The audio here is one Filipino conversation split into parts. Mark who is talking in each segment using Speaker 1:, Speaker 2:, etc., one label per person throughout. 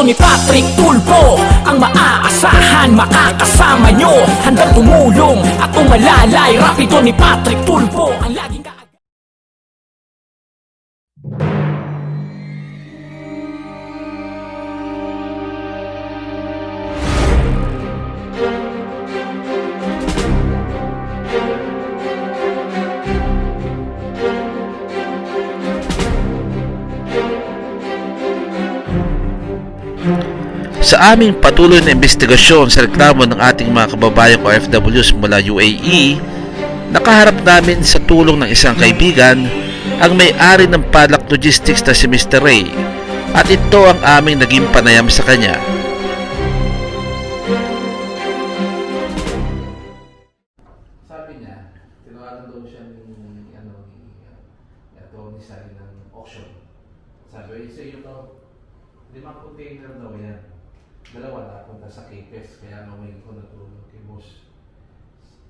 Speaker 1: Rapido ni Patrick Tulpo Ang maaasahan makakasama nyo. Handang tumulong at umalalay Rapido ni Patrick Tulpo. Ang
Speaker 2: Sa aming patuloy na investigasyon sa reklamo ng ating mga kababayang OFWs mula UAE, nakaharap namin sa tulong ng isang kaibigan ang may-ari ng Padlock Logistics na si Mr. Ray at ito ang aming naging panayam sa kanya. Dalawa napunta sa KPS, kaya naman ko natulog kay boss.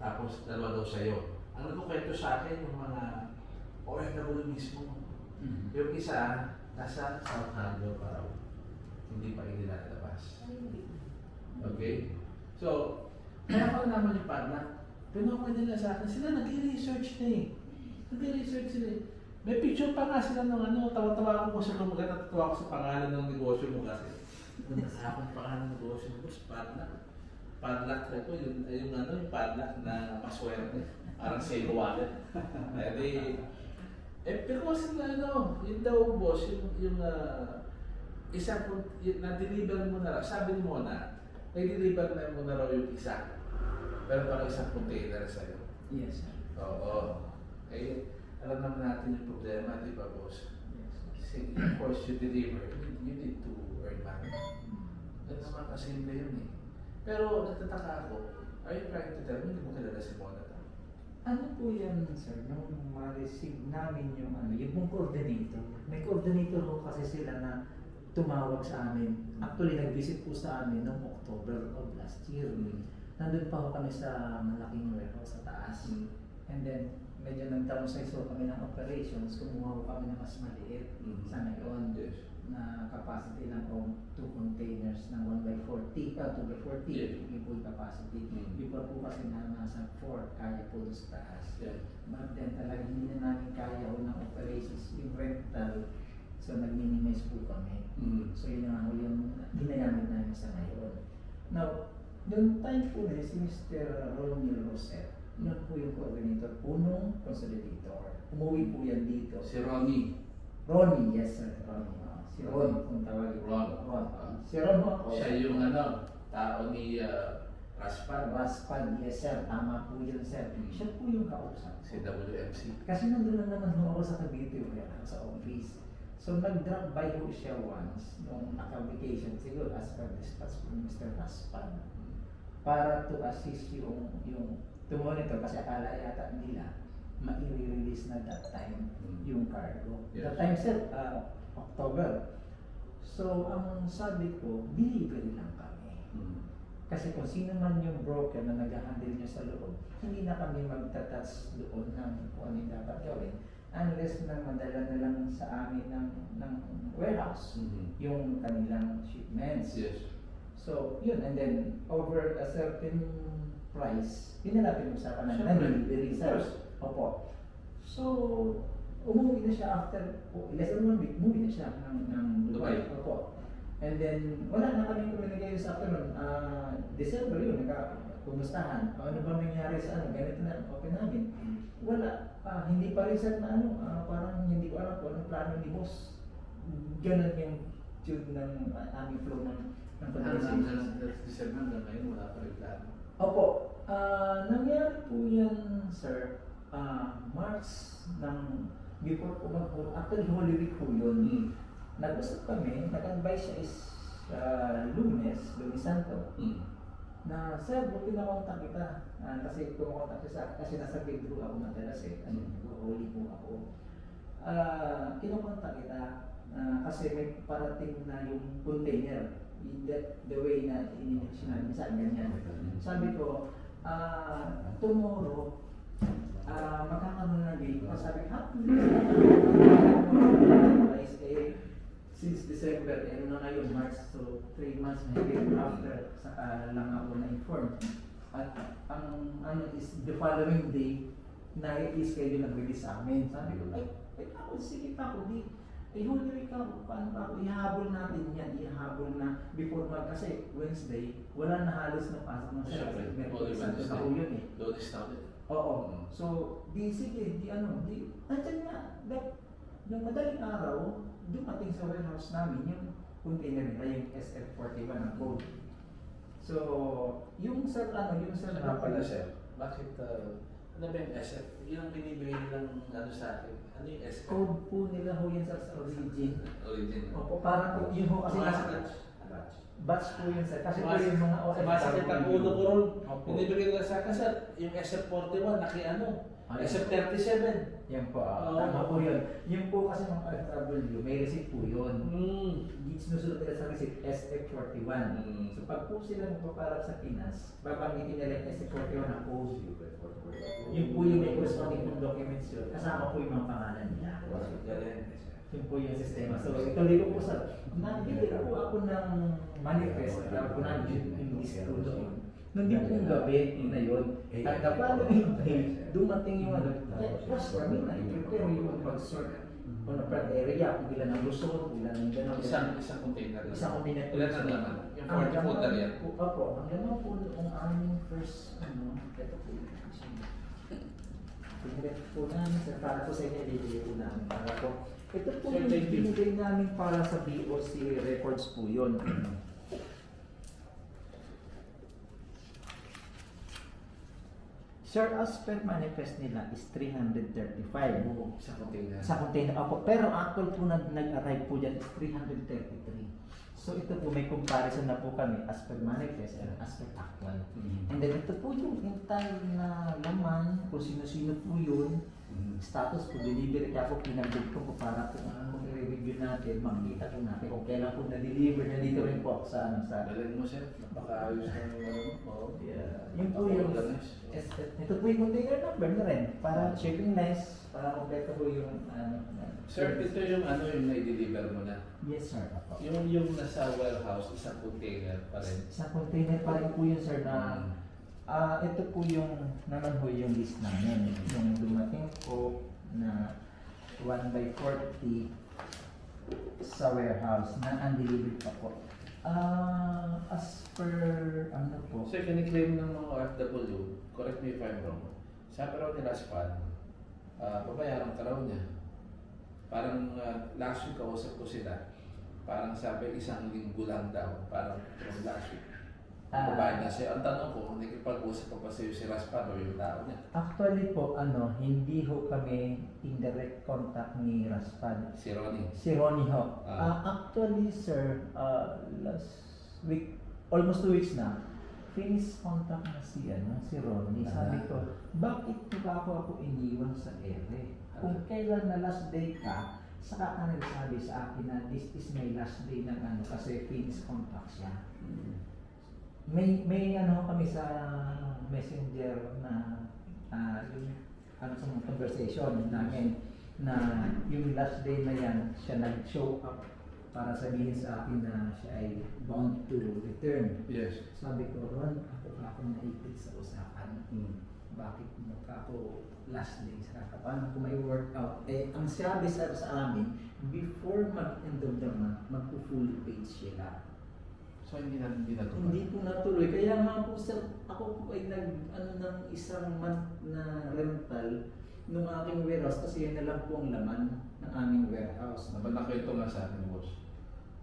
Speaker 2: Tapos dalawa daw sa'yo. Ang nagkukwento sa akin yung mga OFW mismo. Yung isa, nasa South Handle pa raw. Hindi pa inilalabas. Okay? So, kaya ko naman yung partner, pinuha nila sa akin, sila nag-research na eh. Nag-research sila eh. May picture pa nga sila ng ano, tawa-tawa ako kung sa lumagat at tawa ako sa pangalan ng negosyo mo kasi. Yung nasakong pangalan ng negosyo mo, boss, padlock. Padlock na ito, yung, yung ano, yung padlock na maswerte. Parang sa wallet. Eh di, eh pero kasi na ano, yun daw boss, yung, yung isang, kung- yung na-deliver mo na raw, sabi mo na, nai-deliver na mo na raw yung isa. Pero parang isang container sa'yo.
Speaker 3: Yes, sir.
Speaker 2: Oo. Eh, alam naman natin yung problema, di ba, boss?
Speaker 3: Yes.
Speaker 2: Kasi, of course, you deliver, you need to. Ganun naman kasimple yun eh. Pero, nagtataka ako, are you trying to tell me, hindi mo kilala si Mona to?
Speaker 3: Ano po yan, sir? Nung ma-receive namin yung ano, yung pong coordinator. May coordinator po kasi sila na tumawag sa amin. Actually, nag-visit po sa amin noong October of last year. Nandun pa po kami sa malaking warehouse sa taas.
Speaker 2: Mm.
Speaker 3: And then, medyo nag-downsize po kami ng operations. Kumuha po kami ng mas maliit
Speaker 2: Mhm.
Speaker 3: sa ngayon
Speaker 2: Yes.
Speaker 3: Na capacity lang po 2 containers ng 1 by 40, ah, 2 by 40,
Speaker 2: Yeah.
Speaker 3: yung full capacity.
Speaker 2: Mhm.
Speaker 3: Before po kasi na nasa 4, kaya po doon sa taas.
Speaker 2: Yeah.
Speaker 3: But then talaga hindi na namin kaya ho ng operations, yung rental. So nag-minimize po kami.
Speaker 2: Mm.
Speaker 3: So yun ang huli yung ginamit namin sa ngayon. Now, yung time po na si Mr. Romeo Roset, yun po yung coordinator po nung consolidator. Umuwi po yan dito.
Speaker 2: Si Ronnie.
Speaker 3: Ronnie, yes sir, Ronnie. Ah, si Ron, kung tawagin.
Speaker 2: Ron.
Speaker 3: Ron.
Speaker 2: Ah.
Speaker 3: Si Ron ho.
Speaker 2: Siya yung ano, tao ni uh, Raspan.
Speaker 3: Raspan, yes sir, tama po yun sir.
Speaker 2: Mm.
Speaker 3: Siya po yung kausap ko.
Speaker 2: Si WMC.
Speaker 3: Kasi nandun lang naman ho ako sa Cavite warehouse sa office. So nag-drop by ho siya once nung naka-vacation siguro as per dispatch po ni Mr. Raspan para to assist yung yung to monitor kasi akala yata nila ma-release na that time
Speaker 2: Mm.
Speaker 3: yung cargo.
Speaker 2: Yes.
Speaker 3: That time sir, uh, October. So ang sabi ko, delivery lang kami.
Speaker 2: Mm.
Speaker 3: Kasi kung sino man yung broker na nag-handle niya sa loob, hindi na kami magtatas doon ng kung ano yung dapat gawin unless na madala na lang sa amin ng, ng warehouse
Speaker 2: Mhm.
Speaker 3: yung kanilang shipments.
Speaker 2: Yes.
Speaker 3: So, yun. And then, over a certain price, yun na natin usapan ng delivery
Speaker 2: course.
Speaker 3: Opo. So, umuwi na siya after, oh, less than one week, umuwi na siya ng, ng Dubai. Opo. And then, wala na kami communicate sa afternoon. Ah, December yun, nagka, kumustahan. Ano ba nangyari sa ano? Ganito na, okay namin. Wala. Ah, hindi pa rin na ano, ah, parang hindi ko alam kung anong plano ni boss. Ganun yung tune ng ah, aming flow ng, ng
Speaker 2: Hanggang
Speaker 3: conversation.
Speaker 2: sa December hanggang ngayon, wala pa rin plano.
Speaker 3: Opo, ah nangyari po yan, sir, ah March ng before po mag actually Holy Week po yun.
Speaker 2: Mm.
Speaker 3: Nag-usap kami, nag-advise siya is uh, Lunes, Lunes Santo,
Speaker 2: Mm.
Speaker 3: na sir, buti na kontak kita. Ah, kasi kumakontak siya sa kasi nasa bedroom ako madalas eh, kasi
Speaker 2: Mm.
Speaker 3: nag-holy po ako. Ah, kinukontak kita ah, kasi may parating na yung container. In that, the way na in, sinabi sa akin ganyan. Sabi ko, ah, tomorrow, ah, magkakaroon na date. Sabi, ha? Eh, since December, eh, ano na ngayon, March, so 3 months maybe after, saka lang ako na-inform. At ang ano is the following day, na-schedule nag-release sa amin. Sabi ko, ay, ay ako, sige pa ako, di, eh, Holy Week ako, paano ba ako, ihabol natin yan, ihabol na before mag, kasi Wednesday, wala na halos na pasok ng
Speaker 2: Siyempre,
Speaker 3: service.
Speaker 2: Holy
Speaker 3: Merkulis, Santo
Speaker 2: Wednesday.
Speaker 3: na po yun eh.
Speaker 2: Lunes na ulit.
Speaker 3: Oo.
Speaker 2: Mm.
Speaker 3: So, di sige, di ano, di, nandyan nga, that, yung madaling araw, dumating sa warehouse namin yung container nila, yung SF41 ng code. So, yung sa, ano, yung sa,
Speaker 2: Ano pala, sir? Bakit, uh, ano ba yung SF? Yung binibigay nilang ano sa akin? Ano yung SF?
Speaker 3: code po nila ho yan sa, sa origin.
Speaker 2: Origin.
Speaker 3: Opo, parang po, yun ho kasi
Speaker 2: batch. Batch.
Speaker 3: po yun sir. Kasi po
Speaker 2: Mas-
Speaker 3: yung mga
Speaker 2: Sumasakit ang ulo ko ron.
Speaker 3: Opo.
Speaker 2: Binibigay nila sa akin, sir, yung SF41, naki ano?
Speaker 3: Ay.
Speaker 2: SF37.
Speaker 3: Yan po, ah,
Speaker 2: Oo.
Speaker 3: tama po yun. Yung po kasi mga FW, may receipt po yun.
Speaker 2: Hmm.
Speaker 3: Sinusunod nila sa receipt SF41.
Speaker 2: Mm.
Speaker 3: So pag po sila magpaparap sa Pinas, babanggitin nila yung SF41 na code. Yun po yung may corresponding po documents yun. Kasama po yung mga pangalan niya.
Speaker 2: Galing.
Speaker 3: Yun po yung sistema. So ituloy ko po sa, nabili po ako ng manifest, po na yung disco doon. Nung di po yung gabi na yun, at the following day, dumating yung ano, eh, plus kami na, i-prepare yung pag-sort on the front area, kung ilan ang Luzon, kung ilan ang gano'n.
Speaker 2: Isang, isang container.
Speaker 3: Isang container.
Speaker 2: Ilan ang laman? Yung
Speaker 3: Ang
Speaker 2: 40 footer
Speaker 3: laman
Speaker 2: yan.
Speaker 3: po- Opo, ang laman po ang aming first, ano, ito po yung Pinirep po namin, para po sa inyo, ibibigay po namin para po. Ito po
Speaker 2: Sir,
Speaker 3: yung
Speaker 2: thank you.
Speaker 3: binigay namin para sa BOC records po yun. Sir, as per manifest nila is 335
Speaker 2: Isang container.
Speaker 3: sa container. Opo, pero actual po na nag-arrive po dyan is 333. So ito po may comparison na po kami as per manifest and as per actual.
Speaker 2: Mhm.
Speaker 3: And then ito po yung entire na laman, kung sino-sino po yun. Status po, delivery kaya po pinag ko para po kung i-review natin, makikita po natin kung kailan po na-deliver na dito rin po sa ano sa
Speaker 2: Galing mo, sir. Napakaayos ng ano mo. Oo.
Speaker 3: Yeah. Yun po yung. Yes, ito po yung container number na rin para shipping lines, para kompleto po yung ano. ano.
Speaker 2: Sir, ito yung ano yung na-deliver mo na.
Speaker 3: Yes sir. Apo.
Speaker 2: Yung yung nasa warehouse, isang container pa rin.
Speaker 3: Sa container pa rin po yun sir na ah ito po yung naman po yung list namin. Yung dumating po na 1 by 40 sa warehouse na undelivered pa po. Ah, as per ano po,
Speaker 2: So, kiniklaim ng mga OFW, correct me if I'm wrong, sabi raw ni Raspan, uh, babayaran ka raw niya. Parang ah, last week kausap ko sila, parang sabi isang linggo lang daw, parang from last week.
Speaker 3: Ah.
Speaker 2: Babayad na siya. Ang tanong ko, nakipag-usap pa ba sa'yo si Raspan o yung tao niya?
Speaker 3: Actually po, ano, hindi ho kami in direct contact ni Raspan.
Speaker 2: Si Ronnie.
Speaker 3: Si Ronnie ho.
Speaker 2: Ah.
Speaker 3: Ah, actually, sir, ah, last week, almost two weeks na, finish contact na si, ano, si Ronnie. Sabi
Speaker 2: Ah.
Speaker 3: ko, bakit ba ako ako iniwan sa ere? Kung kailan na last day ka, saka ka nagsabi sa akin na this is my last day ng ano, kasi finish contact siya. May may ano kami sa messenger na ah, yung ano sa mga conversation namin na yung last day na yan siya nag-show up para sabihin sa akin na siya ay bound to return.
Speaker 2: Yes.
Speaker 3: Sabi ko, Ron, ako pa ako naipit sa usapan. Bakit mo ka ako last day sa paano ko may workout? Eh, ang sabi sa, sa amin, before mag-end of the month, magpo-fully paid sila.
Speaker 2: So, hindi na, hindi na
Speaker 3: Hindi po natuloy. Kaya nga po sir, ako po ay nag ano ng isang month na rental nung aking warehouse kasi yun na lang po ang laman ng aming warehouse.
Speaker 2: Naman nakwento nga sa akin, boss,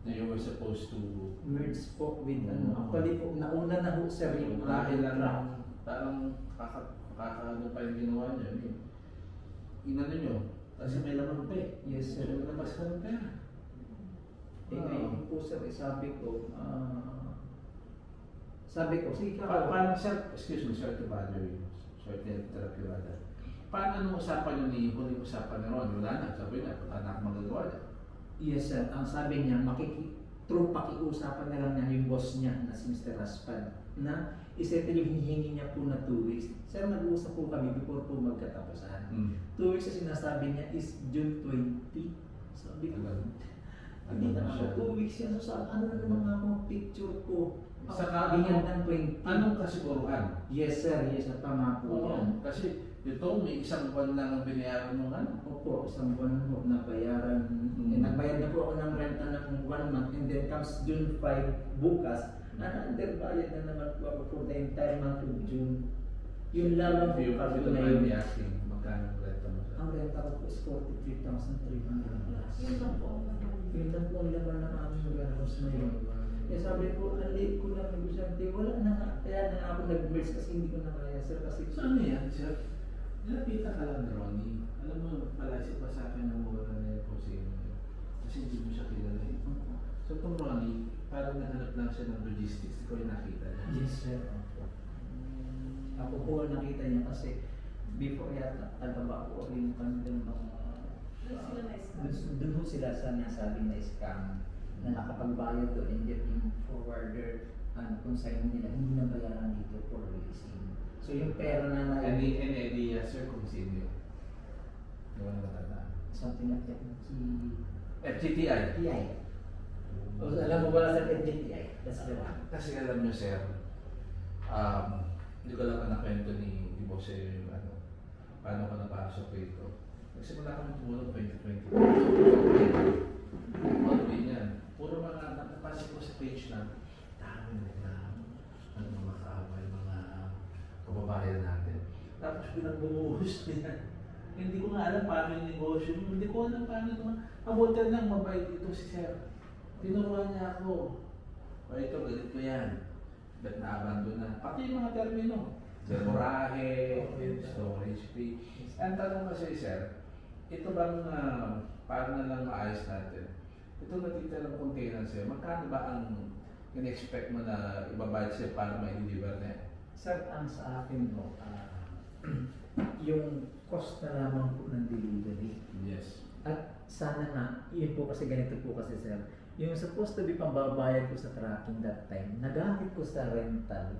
Speaker 2: na you were supposed to
Speaker 3: Merge po with ano. Actually po, nauna na ho sir yung
Speaker 2: Dahil lang,
Speaker 3: truck.
Speaker 2: parang kaka, kakano pa yung ginawa niyo. Eh. Inano nyo, kasi may laman pa eh.
Speaker 3: Yes sir.
Speaker 2: So, labas ka ng pera.
Speaker 3: Eh ngayon po sir, eh, sabi ko, ah, sabi ko, sige
Speaker 2: Pa
Speaker 3: ka
Speaker 2: paano, sir, excuse me, sorry to bother you. Sorry to interrupt you, brother. Paano anong usapan nyo ni huling usapan ni Ron? Wala na, sabi na, wala na akong magagawa niya.
Speaker 3: Yes sir, ang sabi niya, makiki through pakiusapan na lang niya yung boss niya na si Mr. Raspan na isettle yung hinihingi niya po na 2 weeks. Sir, nag-uusap po kami before po magkatapusan.
Speaker 2: Mm.
Speaker 3: 2 weeks na sinasabi niya is June 20. Sabi ko,
Speaker 2: Tagal.
Speaker 3: Hindi na
Speaker 2: siya.
Speaker 3: ako 2 weeks yan. So, sa ano na naman akong picture ko?
Speaker 2: Saka ano-
Speaker 3: ng 20.
Speaker 2: Anong kasiguruhan?
Speaker 3: Yes sir, yes sir. Tama po yan.
Speaker 2: Oo, kasi ito may isang buwan lang ang binayaran ng ano.
Speaker 3: Opo, isang buwan po na bayaran.
Speaker 2: Mm.
Speaker 3: Eh, nagbayad na po ako ng renta ng one month and then comes June 5 bukas. Na underbayad na naman po ako for the entire month of June. Yun lang
Speaker 2: If you,
Speaker 3: po
Speaker 2: if you
Speaker 3: kasi
Speaker 2: don't
Speaker 3: na
Speaker 2: mind me
Speaker 3: yun.
Speaker 2: asking, magkano ang renta mo?
Speaker 3: Ang renta ko po is 43,300 plus.
Speaker 4: Yun lang po ang.
Speaker 3: Yun lang po ang laman ng aming warehouse na yun. Kaya sabi ko, ang late ko lang negosyante, wala na nga. Kaya na ako nag-merge kasi hindi ko na kaya sir kasi
Speaker 2: So ano yan, sir? Nilapitan ka lang, Ronnie. Alam mo, palasip pa sa akin ng mura na yung kusino niya. Kasi hindi mo siya kilala eh. So itong Ronnie, parang naghanap lang siya ng logistics. Ikaw yung nakita niya.
Speaker 3: Yes sir. Ako po ang nakita niya kasi before yata taga ko rin kami ng mga
Speaker 4: Doon
Speaker 3: ho sila sa nasabi na scam na nakapagbayad doon and yet yung forwarder ano, kung sa'yo nila hindi na bayaran dito for releasing. So yung pera na na
Speaker 2: Any, any idea, sir, kung sino yun? Hindi ko na matandaan.
Speaker 3: something like that
Speaker 2: FGTI.
Speaker 3: GTI. O, alam mo ba sa GTI? That's the one.
Speaker 2: Kasi alam niyo, sir, um, hindi ko lang nakwento ni, ni Boss yung ano, paano ko napasok dito. Nagsimula kami tumulong 2020. All the way niyan. Puro mga napasok ko sa page na dami na na ano, mga kaaway, mga kababayan natin. Tapos bilang bumuhus niya. Hindi ko nga alam paano yung negosyo. Hindi ko alam paano naman. Mabuti lang mabait ito si Sir. Tinuruan niya ako. O ito, ganito yan. Ba't na-abandon na? Pati yung mga termino. Demorahe, storage fee. Ang tanong kasi, sir, ito bang uh, paano na lang maayos natin? Ito natitirang container sir, magkano ba ang in-expect mo na ibabayad siya para ma-deliver na yan?
Speaker 3: Sir, ang sa akin no, ah, yung cost na lamang po ng delivery.
Speaker 2: Yes.
Speaker 3: At sana nga, yun po kasi ganito po kasi sir, yung supposed to be pambabayad ko sa tracking that time, nagamit ko sa rental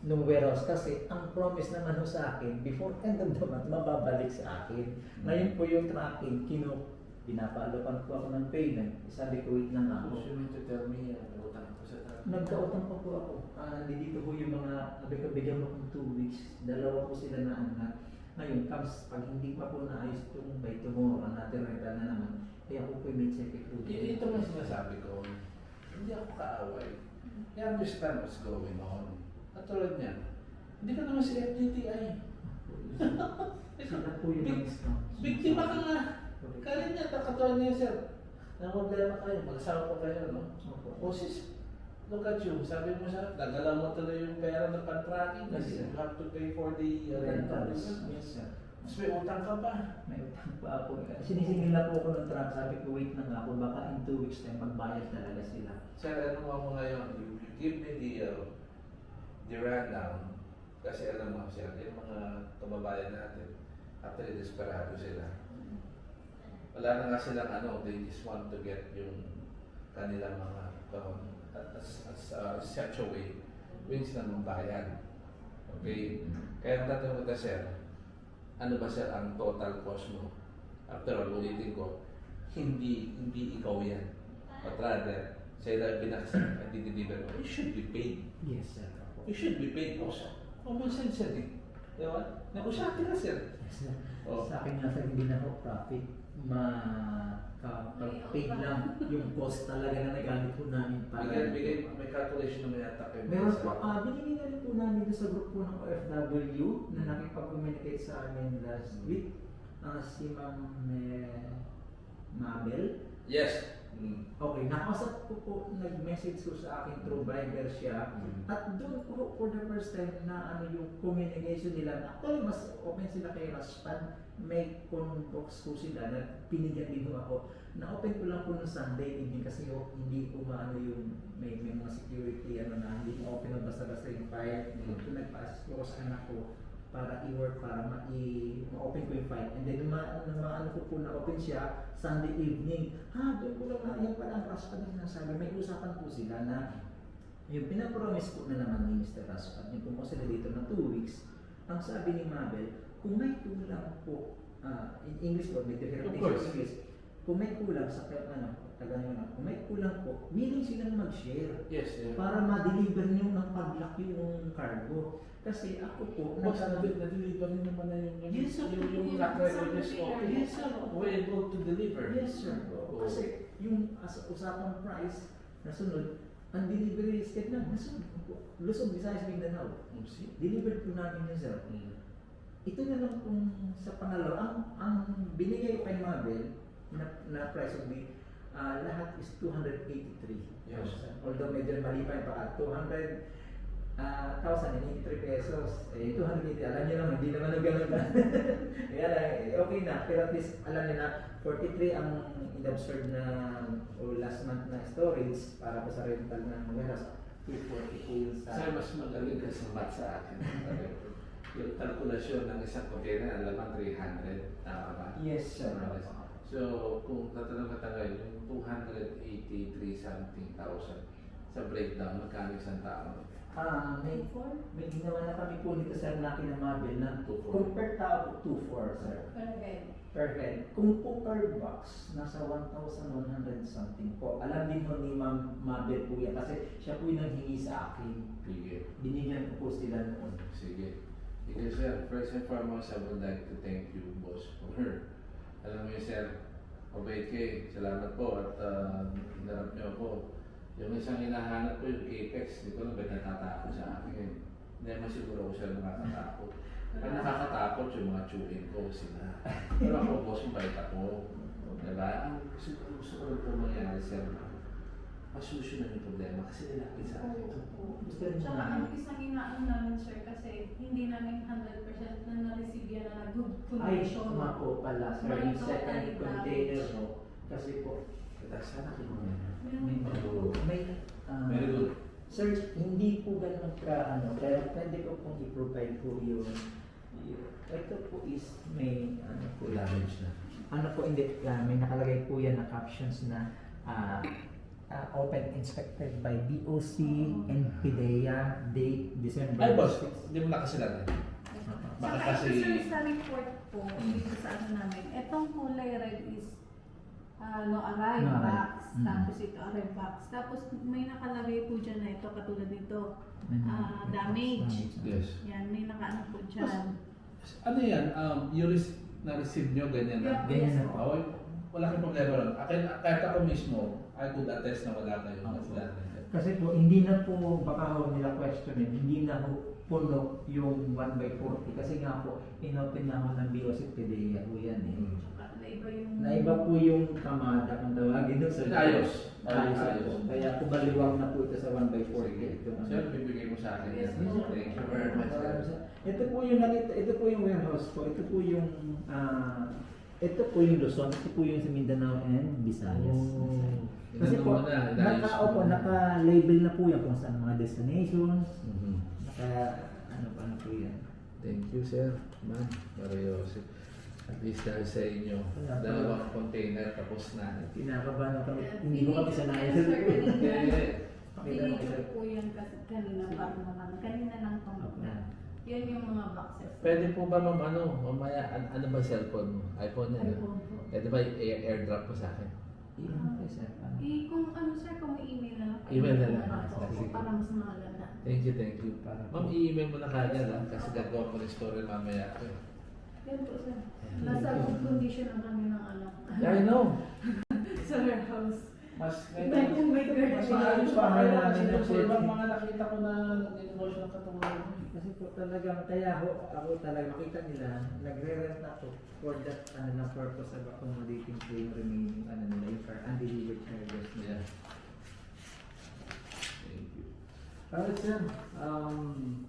Speaker 3: nung warehouse kasi ang promise naman ho sa akin, before end of the month, mababalik sa akin. Ngayon po yung tracking, kino, pinapaalokan ko ako ng payment. Sabi ko, wait lang
Speaker 2: Ako, mean to tell me, utang ko sa tayo.
Speaker 3: Nagkautang pa po ako. Ah, dito po yung mga, sabi ko, bigyan mo kong 2 weeks. Dalawa po sila na anak. Ngayon, comes, pag hindi pa po naayos itong by tomorrow, rental na naman, kaya ako po may check it.
Speaker 2: I- Ito nga sinasabi ko, hindi ako kaaway. I understand what's going on. At tulad niyan, hindi ka naman si FGTI.
Speaker 3: Sila po yung
Speaker 2: Bik-
Speaker 3: scam.
Speaker 2: Biktima ka nga. Kaya niya, katulad niya sir. Nang problema kayo, mag-asawa pa kayo, no?
Speaker 3: Opo.
Speaker 2: O sis, look at you. Sabi mo sa, nagalaw mo tuloy yung pera ng pan-tracking kasi
Speaker 3: sir.
Speaker 2: you have to pay for the uh, rental.
Speaker 3: Rentals.
Speaker 2: Yes.
Speaker 3: Sir.
Speaker 2: Mas may utang ka pa.
Speaker 3: May utang pa ako. Sinisingil na po ako ng truck. Sabi ko, wait na nga ako. Baka in 2 weeks time, magbayad talaga sila.
Speaker 2: Sir, ano mo ngayon? You, you give me the, uh, the rundown. Kasi alam mo, sir, yung mga kababayan natin, actually desperado sila. Wala na nga silang ano, they just want to get yung kanilang mga um, as, as uh, such a way, willing sila magbayad. Okay? Kaya ang tatanong ko sir, ano ba sir ang total cost mo? After all, ulitin ko, hindi hindi ikaw yan. But rather, sa'yo na binaksan at dideliver mo, you should be paid.
Speaker 3: Yes, sir.
Speaker 2: You should be paid also. Common sense yan eh. Di ba? Negosyate ka sir.
Speaker 3: Yes, sir.
Speaker 2: Oh.
Speaker 3: Sa akin nga sa hindi na ako profit, ma-paid lang yung cost talaga na nagamit po namin para
Speaker 2: Bigay, bigay, may calculation naman yata kayo.
Speaker 3: Meron po, ah, binigay na rin po namin doon sa group po ng OFW na nakipag-communicate sa amin last week. Ah, si Ma'am eh, Mabel.
Speaker 2: Yes. Mm.
Speaker 3: Okay, nakausap ko po, nag-message ko sa akin through Viber siya.
Speaker 2: Mm.
Speaker 3: At doon ko for the first time na ano yung communication nila. Actually, mas open sila kay Raspan. May conbox ko sila na pinigyan din ko ako. Na-open ko lang po nung Sunday evening kasi yung, hindi ko maano yung may, may mga security ano na hindi ko open na basta-basta yung file.
Speaker 2: Mm.
Speaker 3: So nagpa-assist ko sa anak ko para i-work, para ma-open ko yung file. And then nung ma- nung ma-ano ko po na-open siya, Sunday evening, ha, doon ko lang na, yan pala ang Raspan na sinasabi. May usapan po sila na yung pinapromise po na naman ni Mr. Raspat, yung pumunta sila dito na 2 weeks, ang sabi ni Mabel, kung may kulang po, ah, in English po, may different
Speaker 2: Of
Speaker 3: things
Speaker 2: course.
Speaker 3: in English, kung may kulang sa ano, taga nyo na, kung may kulang po, willing silang mag-share
Speaker 2: Yes, yeah.
Speaker 3: para ma-deliver nyo ng paglaki yung cargo. Kasi ako po,
Speaker 2: Boss,
Speaker 3: nagka-
Speaker 2: na- na-deliver rin naman na yung, yung,
Speaker 3: Yes, sir.
Speaker 2: yung, yung
Speaker 4: Yes,
Speaker 2: track record
Speaker 4: sir.
Speaker 2: niya so,
Speaker 3: Yes, sir.
Speaker 2: We're able to deliver.
Speaker 3: Yes, sir.
Speaker 2: Oo.
Speaker 3: Kasi yung as usapang price, nasunod, ang delivery step na, nasunod. Luzon, Visayas, Mindanao.
Speaker 2: Mm, see?
Speaker 3: Delivered po namin yun, sir.
Speaker 2: Mm.
Speaker 3: Ito na lang kung sa pangalawa, ang, ang binigay kay Mabel na, na price of me, ah, lahat is 283.
Speaker 2: Yes.
Speaker 3: Although medyo mali pa yung paka, 200 ah, 1,083 pesos. Eh, 280, alam niyo naman, hindi naman ang ganun na. Kaya lang, eh, okay na. Pero at least, alam niyo na, 43 ang in-observe na o last month na storage para po sa rental ng warehouse. 240 po sa...
Speaker 2: Sir, mas magaling ka sa math sa akin. yung kalkulasyon ng isang container, alam mo, 300. Tama ba?
Speaker 3: Yes, sir.
Speaker 2: So, kung tatanong ka tayo, yung 283 something thousand sa breakdown, magkano isang tao?
Speaker 3: Ah, may,
Speaker 4: Four?
Speaker 3: may ginawa na kami po nito sir na kinamabel na
Speaker 2: 2-4.
Speaker 3: kung per tao, 2-4 sir.
Speaker 4: Per head.
Speaker 3: Per head. Kung po per box, nasa 1,100 something po. Alam din po ni Ma'am Mabel po yan kasi siya po yung nanghingi sa akin.
Speaker 2: Sige.
Speaker 3: Binigyan ko po sila noon.
Speaker 2: Sige. Because sir, first and foremost, I would like to thank you, boss, for her. Alam mo yun, sir, mabait kayo. Salamat po at uh, hinarap niyo ako. Yung isang hinahanap ko, yung Apex, hindi ko lang ba't natatakot sa akin. Hindi naman siguro ako sila nakakatakot. Ang nakakatakot yung mga chewing ko sila. Pero ako, boss, mabait ako. Diba? Ang gusto ko lang po mangyari, sir, masolusyonan yung problema kasi nilapit sa akin.
Speaker 4: Tsaka
Speaker 3: na
Speaker 4: ang isang inaano namin sir kasi hindi namin 100% na na-receive yan na good
Speaker 3: Ay,
Speaker 4: condition.
Speaker 3: nga po pala sir, yung second container mo. Kasi po,
Speaker 2: Kaya sana kinuha.
Speaker 3: may, may, ah,
Speaker 2: Very good.
Speaker 3: Sir, hindi po ganun ka ano, pero pwede ko pong i-provide po yung, yung- ito po is may ano po
Speaker 2: Damage na.
Speaker 3: ano po hindi ah, may nakalagay po yan na captions na ah, ah, open inspected by BOC and PIDEA date December
Speaker 2: Ay, boss,
Speaker 3: 6.
Speaker 2: hindi mo nakasilagan. Baka
Speaker 4: Saka
Speaker 2: kasi-
Speaker 4: ito sir sa report po, dito sa ano namin, etong kulay red is ah, no arrive
Speaker 3: No arrive.
Speaker 4: box,
Speaker 3: Mm.
Speaker 4: tapos ito arrive box. Tapos may nakalagay po dyan na ito, katulad nito. Ah, damage.
Speaker 2: Yes.
Speaker 4: Yan, may nakaano po dyan.
Speaker 2: Ano yan? Um, yung res- na-receive nyo, ganyan na?
Speaker 4: Yeah.
Speaker 3: Ganyan na po.
Speaker 2: Oh, wala kang problema ron. Akin, kahit ako mismo, I could attest na wala kayo.
Speaker 3: Opo.
Speaker 2: Kasi
Speaker 3: Kasi po, hindi na po baka ho nila questionin, hindi na ho puno yung 1 by 40 kasi nga po, inopen na ho ng BOC PIDEA ho yan eh.
Speaker 2: Mm.
Speaker 4: Tsaka naiba yung...
Speaker 3: Naiba po yung kamada kung tawagin doon sa
Speaker 2: Ayos.
Speaker 3: Ayos.
Speaker 2: Ayos.
Speaker 3: Kaya kumaliwang na po ito sa 1 by 40.
Speaker 2: Sige.
Speaker 3: Ito, ano.
Speaker 2: Sir, bibigay mo sa akin
Speaker 4: Yes.
Speaker 2: Thank you very much.
Speaker 3: Ito po yung nakita, ito po yung warehouse po. Ito po yung ah ito po yung Luzon, ito po yung sa Mindanao and Visayas.
Speaker 2: Oh.
Speaker 3: Kasi po,
Speaker 2: na,
Speaker 3: naka, opo,
Speaker 2: na.
Speaker 3: naka-label na po yan kung saan mga destinations,
Speaker 2: Mhm.
Speaker 3: naka, ano pa na po yan.
Speaker 2: Thank you, sir. Ma'am, Mariosi. At least dahil sa inyo,
Speaker 3: Wala pa.
Speaker 2: dalawang container tapos na.
Speaker 3: Kinakabahan ako hindi ko kami sanayan.
Speaker 4: Pinidyo
Speaker 3: sir.
Speaker 4: po yan kasi kanina parang naman. Kanina lang pang Yan yung mga boxes.
Speaker 2: Pwede po ba ma'am, ano, mamaya, an- ano ba cellphone mo? iPhone yan?
Speaker 4: iPhone po.
Speaker 2: Pwede ba i- airdrop mo sa akin?
Speaker 3: Iyan po sir. Ano?
Speaker 4: Eh, kung ano sir, kung may email na.
Speaker 2: Email na lang.
Speaker 4: Ano,
Speaker 2: Ah, sige.
Speaker 4: Para mas maganda.
Speaker 2: Thank you, thank you.
Speaker 3: Para
Speaker 2: Ma'am,
Speaker 3: po.
Speaker 2: i-email mo na kagad ha, kasi gagawa ko ng story mamaya.
Speaker 4: Yan po sir. Nasa good condition ang kanilang ano.
Speaker 2: Yeah, I know.
Speaker 4: Sa warehouse.
Speaker 2: Mas
Speaker 4: May kung may
Speaker 2: mas
Speaker 4: garden.
Speaker 2: maayos pa
Speaker 3: Bahay
Speaker 2: kaya
Speaker 3: namin
Speaker 2: kasi
Speaker 3: na
Speaker 2: sa ibang mga nakita ko na nag-emotion ng katulad mo.
Speaker 3: Kasi po talagang, kaya ho, ako talaga makita nila, nagre-rent ako for that ano na purpose of accommodating to yung remaining ano nila, yung car, undelivered carriers nila.
Speaker 2: Yeah. Thank you. Alright, sir. Um,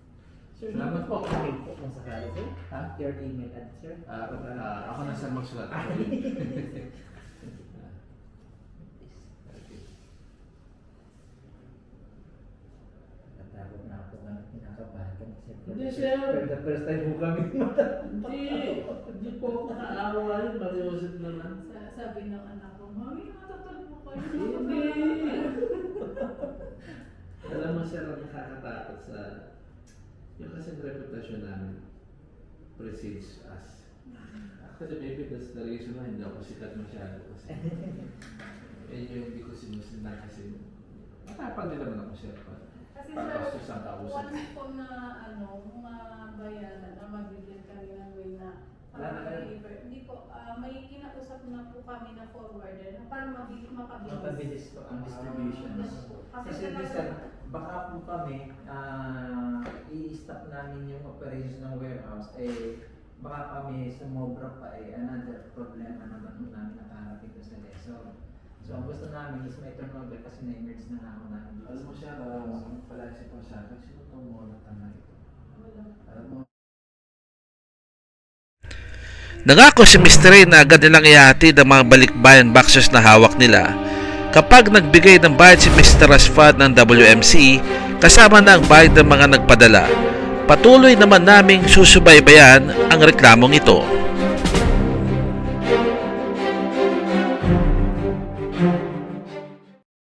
Speaker 3: Sir,
Speaker 2: Salamat po.
Speaker 3: email po kung sakali, sir. Ha? Your email address, sir?
Speaker 2: ah, ah, ako na sir magsulat.
Speaker 3: Ah.
Speaker 2: Ako yun. Okay.
Speaker 3: Natakot na ako nga, kinakabahan kami sir.
Speaker 2: Hindi, sir.
Speaker 3: The first time po kami.
Speaker 2: Hindi, hindi po ako nakaawa yun. Mariusip naman.
Speaker 4: Sa, sabi ng anak ko, Mami, matutulog po kayo.
Speaker 2: Hindi. Alam mo sir, ang nakakatakot sa yung kasi reputasyon namin precedes us. Actually, maybe that's the reason why hindi ako sikat masyado kasi. eh, yung hindi ko sinusundan kasi. Matapang din naman ako siya.
Speaker 4: Kasi
Speaker 2: Pagkastos
Speaker 4: sir,
Speaker 2: ang kausap.
Speaker 4: once po na ano, mga bayaran na magbibigyan kami ng way na
Speaker 3: Wala na kayo?
Speaker 4: deliver. Hindi po, ah, may kinausap na po kami na forwarder na para mabilis mapabilis.
Speaker 3: Mapabilis po ang distribution.
Speaker 4: Yes po. Kasi
Speaker 3: Kasi
Speaker 4: talaga-
Speaker 3: sir, baka po kami, ah, i-stop namin yung operations ng warehouse, eh, baka kami sumobra pa eh, another problema naman po namin nakaharapin ko sa lesson. So, ang gusto namin is may turnover kasi na-emerge na ako namin dito.
Speaker 2: Alam mo siya, uh, pala si pa sa akin, sino itong mga tanga ito? Alam mo,
Speaker 5: Nangako si Mr. Ray na agad nilang ihatid ang mga balikbayan boxes na hawak nila kapag nagbigay ng bayad si Mr. Rasfad ng WMC kasama na ang bayad ng mga nagpadala. Patuloy naman naming susubaybayan ang reklamong ito.